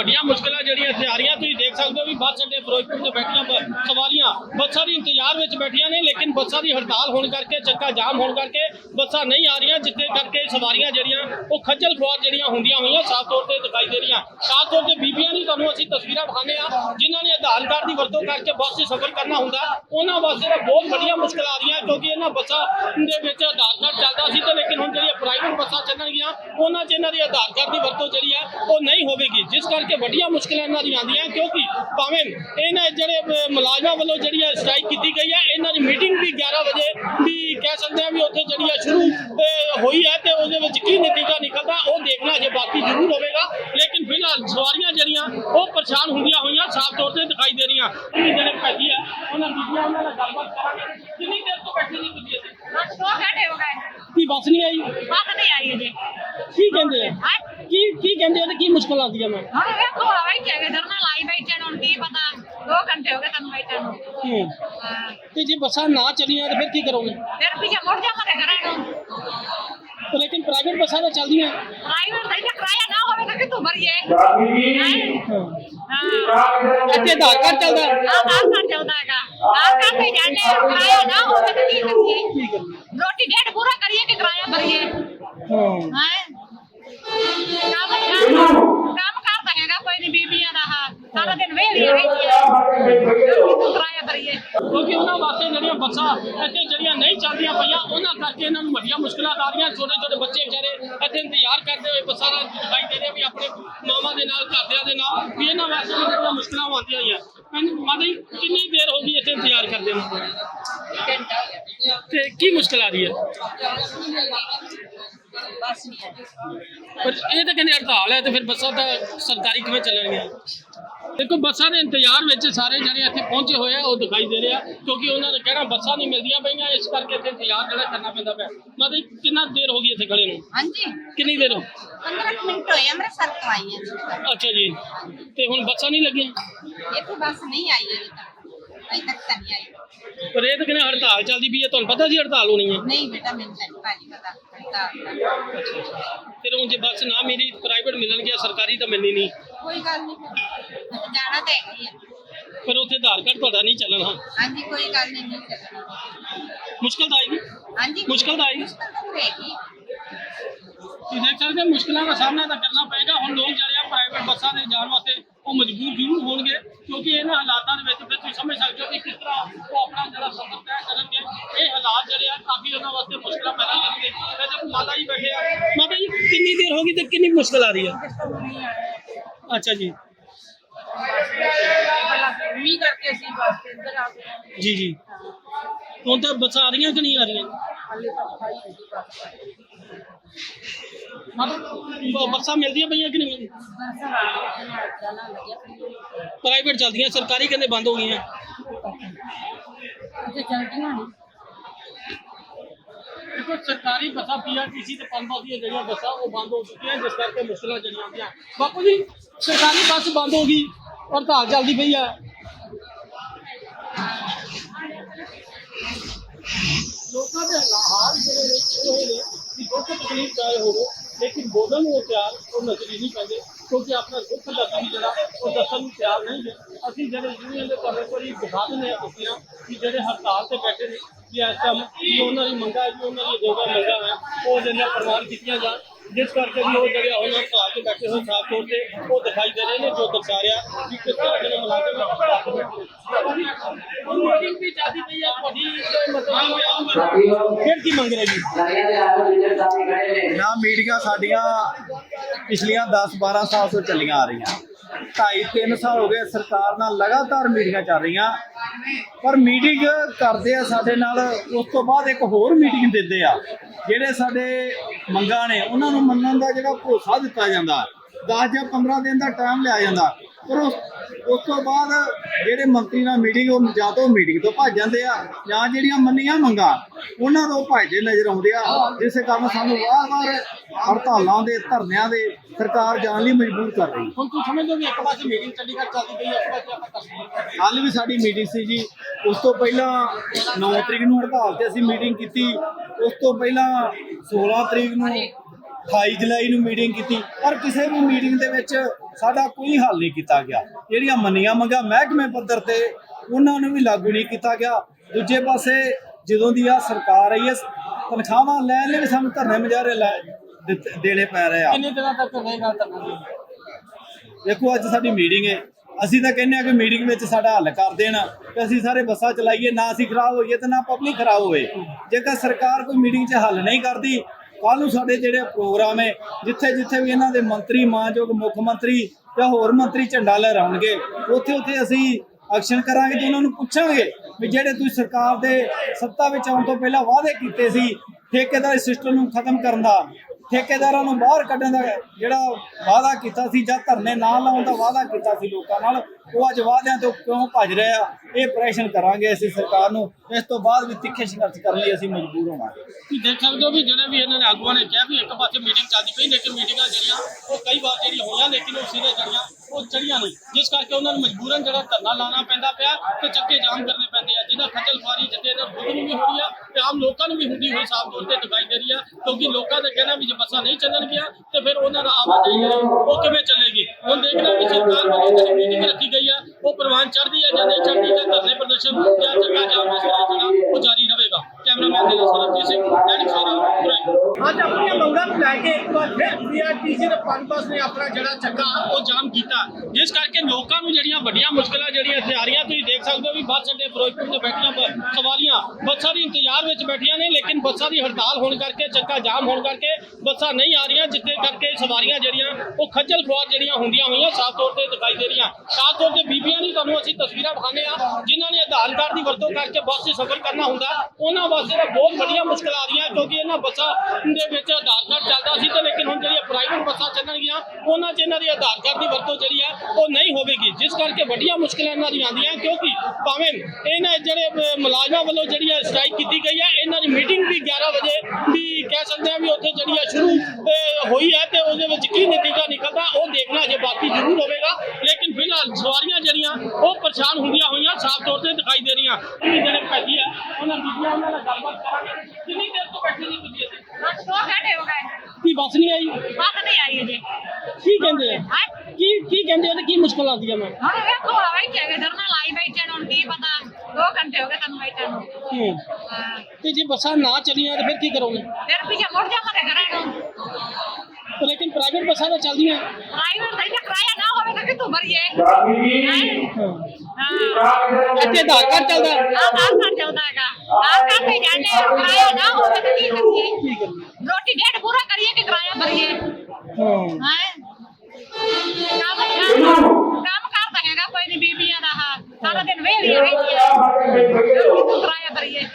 ਵੱਡੀਆਂ ਮੁਸ਼ਕਲਾਂ ਜਿਹੜੀਆਂ ਇੱਥੇ ਆ ਰਹੀਆਂ, ਤੁਸੀਂ ਦੇਖ ਸਕਦੇ ਹੋ ਵੀ ਬੱਸ ਅੱਡੇ ਫਿਰੋਜ਼ਪੁਰ ਤੋਂ ਬੈਠੀਆਂ ਬ- ਸਵਾਰੀਆਂ ਬੱਸਾਂ ਦੀ ਇੰਤਜ਼ਾਰ ਵਿੱਚ ਬੈਠੀਆਂ ਨੇ, ਲੇਕਿਨ ਬੱਸਾਂ ਦੀ ਹੜਤਾਲ ਹੋਣ ਕਰਕੇ, ਚੱਕਾ ਜਾਮ ਹੋਣ ਕਰਕੇ ਬੱਸਾਂ ਨਹੀਂ ਆ ਰਹੀਆਂ, ਜਿੱਥੇ ਕਰਕੇ ਸਵਾਰੀਆਂ ਜਿਹੜੀਆਂ, ਉਹ ਖੱਜਲ ਖੁਆਰ ਜਿਹੜੀਆਂ ਹੁੰਦੀਆਂ ਹੋਈਆਂ, ਸਾਫ਼ ਤੌਰ ਤੇ ਦਿਖਾਈ ਦੇ ਰਹੀਆਂ। ਖਾਸ ਤੌਰ ਤੇ ਬੀਬੀਆਂ ਦੀ ਤੁਹਾਨੂੰ ਅਸੀਂ ਤਸਵੀਰਾਂ ਵਿਖਾਉਂਦੇ ਆ ਜਿਨ੍ਹਾਂ ਨੇ ਆਧਾਰ ਕਾਰਡ ਦੀ ਵਰਤੋਂ ਕਰਕੇ ਬੱਸ 'ਚ ਸਫ਼ਰ ਕਰਨਾ ਹੁੰਦਾ। ਉਹਨਾਂ ਵਾਸਤੇ ਤਾਂ ਬਹੁਤ ਵੱਡੀਆਂ ਮੁਸ਼ਕਲਾਂ ਆ ਰਹੀਆਂ, ਕਿਉਂਕਿ ਇਹਨਾਂ ਬੱਸਾਂ ਦੇ ਵਿੱਚ ਆਧਾਰ ਕਾਰਡ ਚੱਲਦਾ ਸੀ ਤੇ ਲੇਕਿਨ ਹੁਣ ਜਿਹੜੀਆਂ ਪ੍ਰਾਈਵੇਟ ਬੱਸਾਂ ਚੱਲਣਗੀਆਂ, ਉਹਨਾਂ 'ਚ ਇਹਨਾਂ ਦੀ ਆਧਾਰ ਕਾਰਡ ਦੀ ਵਰਤੋਂ ਜਿਹੜੀ ਆ, ਉਹ ਨਹੀਂ ਹੋਵੇਗੀ। ਜਿਸ ਕਰਕੇ ਵੱਡੀਆਂ ਮੁਸ਼ਕਲਾਂ ਇਹਨਾਂ ਦੀਆਂ ਆਉਂਦੀਆਂ, ਕਿਉਂਕਿ ਭਾਵੇਂ ਇਹਨਾਂ ਜਿਹੜੇ ਮੁਲਾਜ਼ਮਾਂ ਵੱਲੋਂ ਜਿਹੜੀ ਆ ਸਟ੍ਰਾਈਕ ਕੀਤੀ ਗਈ ਹੈ ਇਹਨਾਂ ਦੀ ਮੀਟਿੰਗ ਵੀ 11 ਵਜੇ ਵੀ ਕਹਿ ਸਕਦੇ ਆ ਵੀ ਉੱਥੇ ਜਿਹੜੀ ਆ ਸ਼ੁਰੂ ਹੋਈ ਹੈ ਤੇ ਉਹਦੇ ਵਿੱਚ ਕੀ ਨਤੀਜਾ ਨਿਕਲਦਾ, ਉਹ ਦੇਖਣਾ ਜੇ ਬਾਕੀ ਜ਼ਰੂਰ ਹੋਵੇਗਾ। ਲੇਕਿਨ ਫਿਲਹਾਲ ਸਵਾਰੀ ਪਰੇਸ਼ਾਨ ਹੁੰਦੀਆਂ ਹੋਈਆਂ ਸਾਫ਼ ਤੌਰ ਤੇ ਦਿਖਾਈ ਦੇ ਰਹੀਆਂ ਇਹ ਜਿਹੜੇ ਭਾਜੀ ਆ ਉਹਨਾਂ ਬੀਬੀਆਂ ਉਹਨਾਂ ਨਾਲ ਗੱਲਬਾਤ ਕਰਾਂਗੇ ਕਿੰਨੀ ਦੇਰ ਤੋਂ ਬੈਠੇ ਨਹੀਂ ਤੁਸੀਂ ਇੱਥੇ बस दो घंटे हो गए ਕੀ ਬੱਸ ਨਹੀਂ ਆਈ बस नहीं आई है ਕੀ ਕਹਿੰਦੇ ਆ ਕੀ ਕੀ ਕਹਿੰਦੇ ਆ ਤੇ ਕੀ ਮੁਸ਼ਕਲ ਆਉਂਦੀ ਆ ਮੈਂ हम देखो हवाई के धरना लाई बैठे हैं उनकी पता दो घंटे हो गए तन बैठे हैं ਹੂੰ हाँ। ਤੇ ਜੇ ਬੱਸਾਂ ਨਾ ਚੱਲੀਆਂ ਤਾਂ ਫਿਰ ਕੀ ਕਰੋਗੇ फिर पीछे मुड़ जा मत करे नु ਤੇ ਲੇਕਿਨ ਪ੍ਰਾਈਵੇਟ ਬੱਸਾਂ ਤਾਂ ਚੱਲਦੀਆਂ प्राइवेट सही किराया ना होवे तो तू भरिए ਹਾਂ हां ਇੱਥੇ ਦਾ ਘਰ ਚੱਲਦਾ ਆ ਦਾ ਘਰ ਚੱਲਦਾ ਹੈਗਾ। ਆ ਘਰ ਜਾਂਦੇ ਆ, ਨਾ ਹੋਵੇ ਤਾਂ ਕੀ ਕਰੀਏ ਰੋਟੀ ਡੇਢ ਪੂਰਾ ਕਰੀਏ ਕਿ ਕਿਰਾਇਆ ਭਰੀਏ ਹਾਂ। ਕੰਮ ਕਰ ਕੰਮ ਕਰ ਤਾਂ ਹੈਗਾ ਕੋਈ ਨਹੀਂ ਬੀਬੀਆਂ ਦਾ ਹਾਂ ਸਾਰਾ ਦਿਨ ਵੇਹਲੀ ਰਹਿੰਦੀ ਹੈ ਉਤਰਾਇਆ ਕਰੀਏ। ਕਿਉਂਕਿ ਉਹਨਾਂ ਵਾਸਤੇ ਜਿਹੜੀਆਂ ਬੱਸਾਂ ਇੱਥੇ ਜਿਹੜੀਆਂ ਨਹੀਂ ਚੱਲਦੀਆਂ ਪਈਆਂ ਉਹਨਾਂ ਕਰਕੇ ਇਹਨਾਂ ਨੂੰ ਵੱਡੀਆਂ ਮੁਸ਼ਕਲਾਂ ਆ ਰਹੀਆਂ। ਛੋਟੇ ਛੋਟੇ ਬੱਚੇ ਵਿਚਾਰੇ ਇੱਥੇ ਇੰਤਜ਼ਾਰ ਕਰਦੇ ਹੋਏ ਬੱਸਾਂ ਦਾ ਦਿਖਾਈ ਦੇ ਰਹੇ ਵੀ ਆਪਣੇ ਮਾਵਾਂ ਦੇ ਨਾਲ ਘਰਦਿਆਂ ਦੇ ਨਾਲ ਵੀ ਇਹਨਾਂ ਵਾਸਤੇ ਜਿਹੜੀਆਂ ਮੁਸ਼ਕਲਾਂ ਆਉਂਦੀਆਂ ਹੋਈਆਂ। ਮੈਨੂੰ ਮਾਤਾ ਜੀ ਕਿੰਨੀ ਦੇਰ ਹੋ ਗਈ ਇੱਥੇ ਇੰਤਜ਼ਾਰ ਕਰਦੇ ਨੂੰ ਤੇ ਕੀ ਮੁਸ਼ਕਲ ਆ ਰਹੀ ਹੈ? ਪਰ ਇਹ ਤਾਂ ਕਹਿੰਦੇ ਹੜਤਾਲ ਹੈ ਤੇ ਫਿਰ ਬੱਸਾਂ ਤਾਂ ਸਰਕਾਰੀ ਕਿਵੇਂ ਚੱਲਣਗੀਆਂ? ਦੇਖੋ ਬੱਸਾਂ ਦੇ ਇੰਤਜ਼ਾਰ ਵਿੱਚ ਸਾਰੇ ਜਿਹੜੇ ਇੱਥੇ ਪਹੁੰਚੇ ਹੋਏ ਆ ਉਹ ਦਿਖਾਈ ਦੇ ਰਿਹਾ ਕਿਉਂਕਿ ਉਹਨਾਂ ਨੇ ਕਹਿਣਾ ਬੱਸਾਂ ਨਹੀਂ ਮਿਲਦੀਆਂ ਪਈਆਂ ਇਸ ਕਰਕੇ ਇੱਥੇ ਇੰਤਜ਼ਾਰ ਜਿਹੜਾ ਕਰਨਾ ਪੈਂਦਾ ਪਿਆ। ਮਤਲਬ ਕਿੰਨਾ ਦੇਰ ਹੋ ਗਈ ਇੱਥੇ ਖੜੇ ਨੂੰ? ਹਾਂਜੀ। ਕਿੰਨੀ ਦੇਰ ਹੋ? 15 ਮਿੰਟ ਹੋਏ ਅੰਮ੍ਰਿਤਸਰ ਤੋਂ ਆਈ ਹਾਂ। ਅੱਛਾ ਜੀ। ਤੇ ਹੁਣ ਬੱਸਾਂ ਨਹੀਂ ਲੱਗੀਆਂ? ਇੱਥੇ ਬੱਸ ਨਹੀਂ ਆਈ ਅਜੇ ਤੱਕ। ਅਜੇ ਤੱਕ ਤਾਂ ਨਹੀਂ ਆਈ। ਪਰ ਇਹ ਤਾਂ ਕਹਿੰਦੇ ਹੜਤਾਲ ਚੱਲਦੀ ਪਈ ਹੈ ਤੁਹਾਨੂੰ ਪਤਾ ਸੀ ਹੜਤਾਲ ਹੋਣੀ ਹੈ? ਨਹੀਂ ਬੇਟਾ ਮੈਨੂੰ ਕੀਤਾ ਅੱਛਾ ਅੱਛਾ ਫਿਰ ਨਾ ਮੇਰੀ ਪ੍ਰਾਈਵੇਟ ਮਿਲਣ ਗਿਆ ਸਰਕਾਰੀ ਤਾਂ ਮਿਲਣੀ ਨਹੀਂ। ਕੋਈ ਗੱਲ ਨਹੀਂ। ਜਾਣਾ ਤਾਂ ਫਿਰ ਉੱਥੇ ਆਧਾਰ ਕਾਰਡ ਤੁਹਾਡਾ ਨਹੀਂ ਚੱਲਣਾ। ਹਾਂਜੀ ਕੋਈ ਗੱਲ ਨਹੀਂ ਨਹੀਂ ਚੱਲਣਾ। ਮੁਸ਼ਕਲ ਤਾਂ ਆਏਗੀ ਹਾਂਜੀ ਮੁਸ਼ਕਲ ਤਾਂ ਆਏਗੀ ਤੁਸੀਂ ਦੇਖ ਸਕਦੇ ਹੋ ਮੁਸ਼ਕਲਾਂ ਦਾ ਸਾਹਮਣਾ ਤਾਂ ਕਰਨਾ ਪਏਗਾ। ਹੁਣ ਲੋਕ ਜਿਹੜੇ ਆ ਪ੍ਰਾਈਵੇਟ ਬੱਸਾਂ ਦੇ ਜਾਣ ਵਾਸਤੇ। ਉਹ ਮਜਬੂਰ ਜ਼ਰੂਰ ਹੋਣਗੇ ਕਿਉਂਕਿ ਇਹਨਾਂ ਹਾਲਾਤਾਂ ਦੇ ਵਿੱਚ ਫਿਰ ਤੁਸੀਂ ਸਮਝ ਸਕਦੇ ਹੋ ਕਿ ਕਿਸ ਤਰ੍ਹਾਂ ਉਹ ਆਪਣਾ ਜਿਹੜਾ ਸਫ਼ਰ ਤੈਅ ਕਰਨਗੇ। ਇਹ ਹਾਲਾਤ ਜਿਹੜੇ ਆ ਕਾਫੀ ਉਹਨਾਂ ਵਾਸਤੇ ਮੁਸ਼ਕਲਾਂ ਪੈਦਾ ਕਰਨਗੇ। ਵੈਸੇ ਮਾਤਾ ਜੀ ਬੈਠੇ ਆ। ਮਾਤਾ ਜੀ ਕਿੰਨੀ ਦੇਰ ਹੋ ਗਈ ਤੇ ਕਿੰਨੀ ਮੁਸ਼ਕਲ ਆ ਰਹੀ ਆ? ਅੱਛਾ ਜੀ। ਮੀ ਕਰਕੇ ਅਸੀਂ ਬਸ ਇੱਧਰ ਆ ਗਏ ਜੀ ਜੀ। ਹੁਣ ਤਾਂ ਬੱਸਾਂ ਆ ਰਹੀਆਂ ਕਿ ਨਹੀਂ ਆ ਰਹੀਆਂ? ਬੱਸਾਂ ਮਿਲਦੀਆਂ ਪਈਆਂ ਕਿ ਨਹੀਂ ਮਿਲਦੀਆਂ ਪ੍ਰਾਈਵੇਟ ਚੱਲਦੀਆਂ ਸਰਕਾਰੀ ਕਹਿੰਦੇ ਬੰਦ ਹੋ ਗਈਆਂ ਦੇਖੋ ਸਰਕਾਰੀ ਬੱਸਾਂ ਪੀਆਰਟੀਸੀ ਤੇ ਪਨਬਸ ਦੀਆਂ ਜਿਹੜੀਆਂ ਬੱਸਾਂ ਉਹ ਬੰਦ ਹੋ ਚੁੱਕੀਆਂ ਜਿਸ ਕਰਕੇ ਮੁਸ਼ਕਲਾਂ ਜਿਹੜੀਆਂ ਆਉਂਦੀਆਂ ਬਾਪੂ ਜੀ ਸਰਕਾਰੀ ਬੱਸ ਬੰਦ ਹੋ ਗਈ ਹੜਤਾਲ ਚੱਲਦੀ ਪਈ ਆ ਲੋਕਾਂ ਦੇ ਹਾਲ ਜਿਹੜੇ ਨੇ ਉਹ ਇਹ ਨੇ ਕਿ ਦੁੱਖ ਤਕਲੀਫ ਚਾਹੇ ਹੋਵੇ ਲੇਕਿਨ ਬੋਲਣ ਨੂੰ ਉਹ ਤਿਆਰ ਉਹ ਨਜ਼ਰੀ ਨਹੀਂ ਪੈਂਦੇ ਕਿਉਂਕਿ ਆਪਣਾ ਦੁੱਖ ਦੱਸਣ ਜਿਹੜਾ ਉਹ ਦੱਸਣ ਨੂੰ ਤਿਆਰ ਨਹੀਂ ਹੈ ਅਸੀਂ ਜਿਹੜੇ ਯੂਨੀਅਨ ਦੇ ਤੁਹਾਡੇ ਕੋਲ ਹੀ ਦਿਖਾ ਦਿੰਦੇ ਹਾਂ ਤਸਵੀਰਾਂ ਕਿ ਜਿਹੜੇ ਹੜਤਾਲ ਤੇ ਬੈਠੇ ਨੇ ਕਿ ਇਸ ਟਾਈਮ ਕੀ ਉਹਨਾਂ ਦੀ ਮੰਗਾਂ ਹੈ, ਕੀ ਉਹਨਾਂ ਦੀ ਜੋਗਾ ਮੰਗਾਂ ਹੈ ਉਹ ਜਿਹੜੀਆਂ ਪ੍ਰਵਾਨ ਕੀਤੀਆਂ ਜਾਣ ਜਿਸ ਕਰਕੇ ਵੀ ਉਹ ਜਿਹੜੇ ਹੁਣ ਹੜਤਾਲ ਤੇ ਬੈਠੇ ਹੋਏ ਸਾਫ਼ ਤੌਰ ਤੇ ਉਹ ਦਿਖਾਈ ਦੇ ਰਹੇ ਨੇ ਜੋ ਦਰਸਾ ਰਿਹਾ ਕਿ ਕਿਸ ਤਰ੍ਹਾਂ ਜਿਹੜੇ ਮੁਲਾਜ਼ਮ ਬੈਠੇ ਨੇ ਹੁਣ ਮੀਟਿੰਗ ਵੀ ਚੱਲਦੀ ਪਈ ਹੈ ਤੁਹਾਡੀ ਤੇ ਮਤਲਬ ਫਿਰ ਕੀ ਮੰਗ ਰਹੇ ਜੀ? ਨਾ। ਮੀਟਿੰਗਾਂ ਸਾਡੀਆਂ ਪਿਛਲੀਆਂ 10 12 ਸਾਲ ਤੋਂ ਚੱਲੀਆਂ ਆ ਰਹੀਆਂ। ਢਾਈ ਤਿੰਨ ਸਾਲ ਹੋ ਗਏ ਸਰਕਾਰ ਨਾਲ ਲਗਾਤਾਰ ਮੀਟਿੰਗਾਂ ਚੱਲ ਰਹੀਆਂ। ਪਰ ਮੀਟਿੰਗ ਕਰਦੇ ਆ ਸਾਡੇ ਨਾਲ ਉਸ ਤੋਂ ਬਾਅਦ ਇੱਕ ਹੋਰ ਮੀਟਿੰਗ ਦਿੰਦੇ ਆ। ਜਿਹੜੇ ਸਾਡੇ ਮੰਗਾਂ ਨੇ ਉਹਨਾਂ ਨੂੰ ਮੰਨਣ ਦਾ ਜਿਹੜਾ ਭਰੋਸਾ ਦਿੱਤਾ ਜਾਂਦਾ। 10 ਜਾਂ 15 ਦਿਨ ਦਾ ਟਾਈਮ ਲਿਆ ਜਾਂਦਾ। ਪਰ ਉਸ ਉਸ ਤੋਂ ਬਾਅਦ ਜਿਹੜੇ ਮੰਤਰੀ ਨਾਲ ਮੀਟਿੰਗ ਉਹ ਜਾਂ ਤਾਂ ਮੀਟਿੰਗ ਤੋਂ ਭੱਜ ਜਾਂਦੇ ਆ ਜਾਂ ਜਿਹੜੀਆਂ ਮੰਨੀਆਂ ਮੰਗਾਂ ਉਹਨਾਂ ਤੋਂ ਭੱਜਦੇ ਨਜ਼ਰ ਆਉਂਦੇ ਆ। ਜਿਸ ਕਾਰਨ ਸਾਨੂੰ ਵਾਰ-ਵਾਰ ਹੜਤਾਲਾਂ ਦੇ ਧਰਨਿਆਂ ਦੇ ਸਰਕਾਰ ਜਾਣ ਲਈ ਮਜਬੂਰ ਕਰ ਰਹੀ ਹੁਣ ਤੁਸੀਂ ਸਮਝਦੇ ਹੋ ਵੀ ਇੱਕ ਪਾਸੇ ਮੀਟਿੰਗ ਚੰਡੀਗੜ੍ਹ ਚੱਲਦੀ ਪਈ ਹੈ ਇੱਕ ਪਾਸੇ ਆਪਾਂ ਕਸ਼ਮੀਰ ਕੱਲ ਵੀ ਸਾਡੀ ਮੀਟਿੰਗ ਸੀ ਜੀ। ਉਸ ਤੋਂ ਪਹਿਲਾਂ 9 ਤਰੀਕ ਨੂੰ ਹੜਤਾਲ ਤੇ ਅਸੀਂ ਮੀਟਿੰਗ ਕੀਤੀ। ਉਸ ਤੋਂ ਪਹਿਲਾਂ 16 ਤਰੀਕ ਨੂੰ 28 ਜੁਲਾਈ ਨੂੰ ਮੀਟਿੰਗ ਕੀਤੀ। ਪਰ ਕਿਸੇ ਵੀ ਮੀਟਿੰਗ ਦੇ ਵਿੱਚ ਸਾਡਾ ਕੋਈ ਹੱਲ ਨਹੀਂ ਕੀਤਾ ਗਿਆ। ਜਿਹੜੀਆਂ ਮੰਨੀਆਂ ਮੰਗਾਂ ਮਹਿਕਮੇ ਪੱਧਰ ਤੇ ਉਹਨਾਂ ਨੂੰ ਵੀ ਲਾਗੂ ਨਹੀਂ ਕੀਤਾ ਗਿਆ। ਦੂਜੇ ਪਾਸੇ ਜਦੋਂ ਦੀ ਆ ਸਰਕਾਰ ਆਈ ਹੈ ਤਨਖਾਹਾਂ ਲੈਣ ਲਈ ਸਾਨੂੰ ਧਰਨੇ ਦਿੱਤੇ- ਦੇਣੇ ਪੈ ਰਹੇ ਆ। ਕਿੰਨੇ ਦਿਨਾਂ ਤੱਕ ਰਹੇਗਾ ਧਰਨਾ ਦੇਖੋ ਅੱਜ ਸਾਡੀ ਮੀਟਿੰਗ ਹੈ ਅਸੀਂ ਤਾਂ ਕਹਿੰਦੇ ਆ ਕਿ ਮੀਟਿੰਗ ਵਿੱਚ ਸਾਡਾ ਹੱਲ ਕਰ ਦੇਣ। ਤੇ ਅਸੀਂ ਸਾਰੇ ਬੱਸਾਂ ਚਲਾਈਏ ਨਾ ਅਸੀਂ ਖਰਾਬ ਹੋਈਏ ਤੇ ਨਾ ਪਬਲਿਕ ਖਰਾਬ ਹੋਏ ਜੇਕਰ ਸਰਕਾਰ ਕੋਈ ਮੀਟਿੰਗ 'ਚ ਹੱਲ ਨਹੀਂ ਕਰਦੀ ਕੱਲ ਨੂੰ ਸਾਡੇ ਜਿਹੜੇ ਪ੍ਰੋਗਰਾਮ ਹੈ, ਜਿੱਥੇ ਜਿੱਥੇ ਵੀ ਇਹਨਾਂ ਦੇ ਮੰਤਰੀ, ਮਾਨਯੋਗ ਮੁੱਖ ਮੰਤਰੀ ਜਾਂ ਹੋਰ ਮੰਤਰੀ ਝੰਡਾ ਲਹਿਰਾਉਣਗੇ, ਉੱਥੇ ਉੱਥੇ ਅਸੀਂ ਐਕਸ਼ਨ ਕਰਾਂਗੇ ਤੇ ਉਹਨਾਂ ਨੂੰ ਪੁੱਛਾਂਗੇ ਵੀ ਜਿਹੜੇ ਤੁਸੀਂ ਸਰਕਾਰ ਦੇ ਸੱਤਾ ਵਿੱਚ ਆਉਣ ਤੋਂ ਪਹਿਲਾਂ ਵਾਅਦੇ ਕੀਤੇ ਸੀ, ਠੇਕੇਦਾਰੀ ਸਿਸਟਮ ਨੂੰ ਖਤਮ ਕਰਨ ਦਾ। ਠੇਕੇਦਾਰਾਂ ਨੂੰ ਬਾਹਰ ਕੱਢਣ ਦਾ ਜਿਹੜਾ ਵਾਅਦਾ ਕੀਤਾ ਸੀ, ਜਾਂ ਧਰਨੇ ਨਾ ਲਾਉਣ ਦਾ ਵਾਅਦਾ ਕੀਤਾ ਸੀ ਲੋਕਾਂ ਨਾਲ, ਉਹ ਅੱਜ ਵਾਅਦਿਆਂ ਤੋਂ ਕਿਉਂ ਭੱਜ ਰਹੇ ਆ? ਇਹ ਪ੍ਰੈਸ਼ਨ ਕਰਾਂਗੇ ਅਸੀਂ ਸਰਕਾਰ ਨੂੰ। ਇਸ ਤੋਂ ਬਾਅਦ ਵੀ ਤਿੱਖੇ ਸੰਘਰਸ਼ ਕਰਨ ਲਈ ਅਸੀਂ ਮਜਬੂਰ ਹੋਵਾਂਗੇ। ਤੁਸੀਂ ਦੇਖ ਸਕਦੇ ਹੋ ਵੀ ਜਿਹੜੇ ਵੀ ਇਹਨਾਂ ਨੇ ਆਗੂਆਂ ਨੇ ਕਿਹਾ ਵੀ ਇੱਕ ਪਾਸੇ ਮੀਟਿੰਗ ਚੱਲਦੀ ਪਈ, ਲੇਕਿਨ ਮੀਟਿੰਗਾਂ ਜਿਹੜੀਆਂ, ਉਹ ਕਈ ਵਾਰ ਜਿਹੜੀਆਂ ਹੋਈਆਂ, ਲੇਕਿਨ ਉਹ ਸਿਰੇ ਜਿਹੜੀਆਂ, ਉਹ ਚੜੀਆਂ ਨਹੀਂ। ਜਿਸ ਕਰਕੇ ਉਹਨਾਂ ਨੂੰ ਮਜਬੂਰਨ ਜਿਹੜਾ ਧਰਨਾ ਲਾਉਣਾ ਪੈਂਦਾ ਪਿਆ ਤੇ ਚੱਕੇ ਜਾਮ ਕਰਨੇ ਪੈਂਦੇ ਆ। ਜਿਹਦਾ ਖੱਜਲ ਖੁਆਰੀ ਜਿੱਤੇ ਇਹਨਾਂ ਖੁਦ ਨੂੰ ਵੀ ਹੋ ਰਹੀ ਆ ਆਮ ਲੋਕਾਂ ਨੂੰ ਵੀ ਹੁੰਦੀ ਹੋਈ ਸਾਫ਼ ਤੌਰ ਤੇ ਦਿਖਾਈ ਦੇ ਰਹੀ ਆ, ਕਿਉਂਕਿ ਲੋਕਾਂ ਦਾ ਕਹਿਣਾ ਵੀ ਜੇ ਬੱਸਾਂ ਨਹੀਂ ਚੱਲਣਗੀਆਂ ਤੇ ਫਿਰ ਉਹਨਾਂ ਦਾ ਆਵਾਜਾਈ ਉਹ ਕਿਵੇਂ ਚੱਲੇਗੀ? ਹੁਣ ਦੇਖਣਾ ਵੀ ਸਰਕਾਰ ਵੱਲੋਂ ਜਿਹੜੀ ਮੀਟਿੰਗ ਰੱਖੀ ਗਈ ਆ, ਉਹ ਪ੍ਰਵਾਨ ਚੜਦੀ ਆ ਜਾਂ ਨਹੀਂ ਚੜ੍ਹਦੀ, ਜਾਂ ਧਰਨੇ ਪ੍ਰਦਰਸ਼ਨ ਜਾਂ ਚੱਕਾ ਜਾਮ ਇਸ ਤਰ੍ਹਾਂ ਜਿਹੜਾ ਉਹ ਜਾਰੀ ਰਹੇਗਾ। ਕੈਮਰਾਮੈਨ ਦੇ ਨਾਲ ਸਰਬਜੀਤ ਸਿੰਘ ਅੱਜ ਆਪਣੀਆਂ ਮੰਗਾਂ ਨੂੰ ਲੈ ਕੇ ਇੱਕ ਵਾਰ ਫਿਰ ਪੀਆਰਟੀਸੀ ਦੇ ਪਨਬਸ ਨੇ ਆਪਣਾ ਜਿਹੜਾ ਚੱਕਾ ਉਹ ਜਾਮ ਕੀਤਾ। ਜਿਸ ਕਰਕੇ ਲੋਕਾਂ ਨੂੰ ਜਿਹੜੀਆਂ ਵੱਡੀਆਂ ਮੁਸ਼ਕਲਾਂ ਜਿਹੜੀਆਂ ਇੱਥੇ ਆ ਰਹੀਆਂ, ਤੁਸੀਂ ਦੇਖ ਸਕਦੇ ਹੋ ਵੀ ਬੱਸ ਅੱਡੇ ਫਿਰੋਜ਼ਪੁਰ ਤੇ ਬੈਠੀਆਂ ਸਵਾਰੀਆਂ ਬੱਸਾਂ ਦੀ ਇੰਤਜ਼ਾਰ ਵਿੱਚ ਬੈਠੀਆਂ ਨੇ, ਲੇਕਿਨ ਬੱਸਾਂ ਦੀ ਹੜਤਾਲ ਹੋਣ ਕਰਕੇ, ਚੱਕਾ ਜਾਮ ਹੋਣ ਕਰਕੇ ਬੱਸਾਂ ਨਹੀਂ ਆ ਰਹੀਆਂ, ਜਿੱਥੇ ਕਰਕੇ ਸਵਾਰੀਆਂ ਜਿਹੜੀਆਂ, ਉਹ ਖੱਜਲ ਖੁਆਰ ਜਿਹੜੀਆਂ ਹੁੰਦੀਆਂ ਹੋਈਆਂ ਸਾਫ਼ ਤੌਰ ਤੇ ਦਿਖਾਈ ਦੇ ਰਹੀਆਂ। ਸਾਫ਼ ਤੌਰ ਤੇ ਬੀਬੀਆਂ ਦੀ ਤੁਹਾਨੂੰ ਅਸੀਂ ਤਸਵੀਰਾਂ ਦਿਖਾਉਂਦੇ ਆ ਜਿਨ੍ਹਾਂ ਨੇ ਆਧਾਰ ਕਾਰਡ ਦੀ ਵਰਤੋਂ ਕਰਕੇ ਬੱਸ 'ਚ ਸਫ਼ਰ ਕਰਨਾ ਹੁੰਦਾ। ਉਹਨਾਂ ਵਾਸਤੇ ਤਾਂ ਬਹੁਤ ਵੱਡੀਆਂ ਮੁਸ਼ਕਲਾਂ ਆ ਰਹੀਆਂ, ਕਿਉਂਕਿ ਇਹਨਾਂ ਬੱਸਾਂ ਦੇ ਵਿੱਚ ਆਧਾਰ ਕਾਰਡ ਚੱਲਦਾ ਸੀ ਤੇ ਲੇਕਿਨ ਹੁਣ ਜਿਹੜੀਆਂ ਪ੍ਰਾਈਵੇਟ ਬੱਸਾਂ ਚੱਲਣਗੀਆਂ, ਉਹਨਾਂ 'ਚ ਇਹਨਾਂ ਦੀ ਆਧਾਰ ਕਾਰਡ ਦੀ ਵਰਤੋਂ ਜਿਹੜੀ ਆ, ਉਹ ਨਹੀਂ ਹੋਵੇਗੀ। ਜਿਸ ਕਰਕੇ ਵੱਡੀਆਂ ਮੁਸ਼ਕਲਾਂ ਇਹਨਾਂ ਦੀਆਂ ਆਉਂਦੀਆਂ, ਕਿਉਂਕਿ ਭਾਵੇਂ ਇਹਨਾਂ ਜਿਹੜੇ ਮੁਲਾਜ਼ਮਾਂ ਵੱਲੋਂ ਜਿਹੜੀ ਆ ਸਟ੍ਰਾਈਕ ਕੀਤੀ ਗਈ ਹੈ ਇਹਨਾਂ ਦੀ ਮੀਟਿੰਗ ਵੀ 11 ਵਜੇ ਵੀ ਕਹਿ ਸਕਦੇ ਆ ਵੀ ਉੱਥੇ ਜਿਹੜੀ ਆ ਸ਼ੁਰੂ ਹੋਈ ਹੈ ਤੇ ਉਹਦੇ ਵਿੱਚ ਕੀ ਨਤੀਜਾ ਨਿਕਲਦਾ, ਉਹ ਦੇਖਣਾ ਜੇ ਬਾਕੀ ਜ਼ਰੂਰ ਹੋਵੇਗਾ। ਲੇਕਿਨ ਫਿਲਹਾਲ ਸਵਾਰੀਆਂ ਜਿਹੜੀਆਂ, ਉਹ ਪਰੇਸ਼ਾਨ ਹੁੰਦੀਆਂ ਹੋਈਆਂ, ਸਾਫ਼ ਤੌਰ ਤੇ ਦਿਖਾਈ ਦੇ ਰਹੀਆਂ। ਜਿਹੜੇ ਭਾਜੀ ਆ, ਉਹਨਾਂ ਬੀਬੀਆਂ ਨਾਲ ਗੱਲਬਾਤ ਕਰਾਂਗੇ ਕਿੰਨੀ ਦੇਰ ਤੋਂ ਬੈਠੀ ਨਹੀਂ ਤੁਸੀਂ ਇੱਥੇ बस दो घंटे हो गए ਕੀ ਬੱਸ ਨਹੀਂ ਆਈ बात नहीं आई है जी ਕੀ ਕਹਿੰਦੇ ਆ हाँ ਕੀ ਕੀ ਕਹਿੰਦੇ ਆ ਤੇ ਕੀ ਮੁਸ਼ਕਲ ਆਉਂਦੀ ਆ ਮੈਂ हम देखो हवाई चले धरना लाई बैठे हैं उनकी पता दो घंटे हो गए तन बैठे हैं ਹੂੰ हाँ, ਤੇ ਜੇ ਬੱਸਾਂ ਨਾ ਚੱਲੀਆਂ ਤਾਂ ਫਿਰ ਕੀ ਕਰੋਗੇ फिर पीछे मुड़ जा मत करे नु ਤੇ ਲੇਕਿਨ ਪ੍ਰਾਈਵੇਟ ਬੱਸਾਂ ਤਾਂ ਚੱਲਦੀਆਂ प्राइवेट नहीं किराया ना होवे तो कितु भरिए ਹਾਂ हां ਇੱਥੇ ਦਾ ਘਰ ਚੱਲਦਾ। ਆਹ ਆਹ ਘਰ ਚੱਲਦਾ ਹੈਗਾ। ਆਹ ਘਰ ਤੇ ਜਾਂਦੇ ਆ, ਕਿਰਾਇਆ ਨਾ ਹੋ ਤਾਂ ਕੀ ਕਰੀਏ ਰੋਟੀ ਡੇਢ ਪੂਰਾ ਕਰੀਏ ਕਿ ਕਿਰਾਇਆ ਭਰੀਏ? ਹਾਂ। ਹੈਂ? ਕੰਮ ਕਰ ਕੰਮ ਕਰ ਤਾਂਗਾ ਕੋਈ ਨਹੀਂ ਬੀਬੀਆਂ ਦਾ ਹਾਂ। ਸਾਰਾ ਦਿਨ ਵੇਹਲੀਆਂ ਰਹਿੰਦੀਆਂ। ਕਿਰਾਇਆ ਭਰੀਏ।